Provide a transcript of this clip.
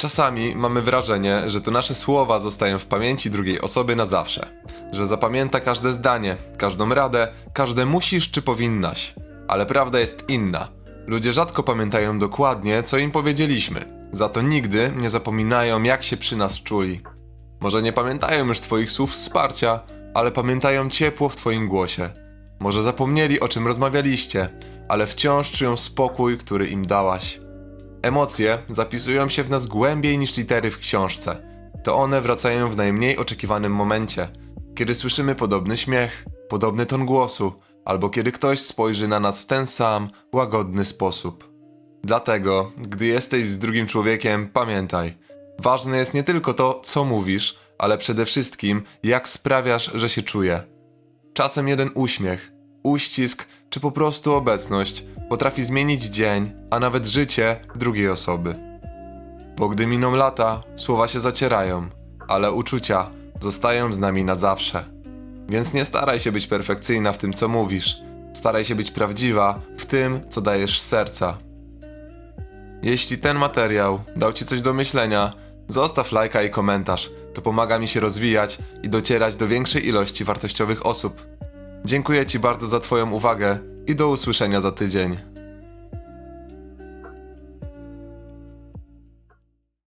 Czasami mamy wrażenie, że to nasze słowa zostają w pamięci drugiej osoby na zawsze. Że zapamięta każde zdanie, każdą radę, każde musisz czy powinnaś. Ale prawda jest inna. Ludzie rzadko pamiętają dokładnie, co im powiedzieliśmy. Za to nigdy nie zapominają, jak się przy nas czuli. Może nie pamiętają już Twoich słów wsparcia, ale pamiętają ciepło w Twoim głosie. Może zapomnieli, o czym rozmawialiście, ale wciąż czują spokój, który im dałaś. Emocje zapisują się w nas głębiej niż litery w książce. To one wracają w najmniej oczekiwanym momencie, kiedy słyszymy podobny śmiech, podobny ton głosu, albo kiedy ktoś spojrzy na nas w ten sam, łagodny sposób. Dlatego, gdy jesteś z drugim człowiekiem, pamiętaj, ważne jest nie tylko to, co mówisz, ale przede wszystkim, jak sprawiasz, że się czuje. Czasem jeden uśmiech, uścisk czy po prostu obecność potrafi zmienić dzień, a nawet życie drugiej osoby. Bo gdy miną lata, słowa się zacierają, ale uczucia zostają z nami na zawsze. Więc nie staraj się być perfekcyjna w tym, co mówisz. Staraj się być prawdziwa w tym, co dajesz z serca. Jeśli ten materiał dał Ci coś do myślenia, zostaw lajka i komentarz. To pomaga mi się rozwijać i docierać do większej ilości wartościowych osób. Dziękuję Ci bardzo za Twoją uwagę i do usłyszenia za tydzień.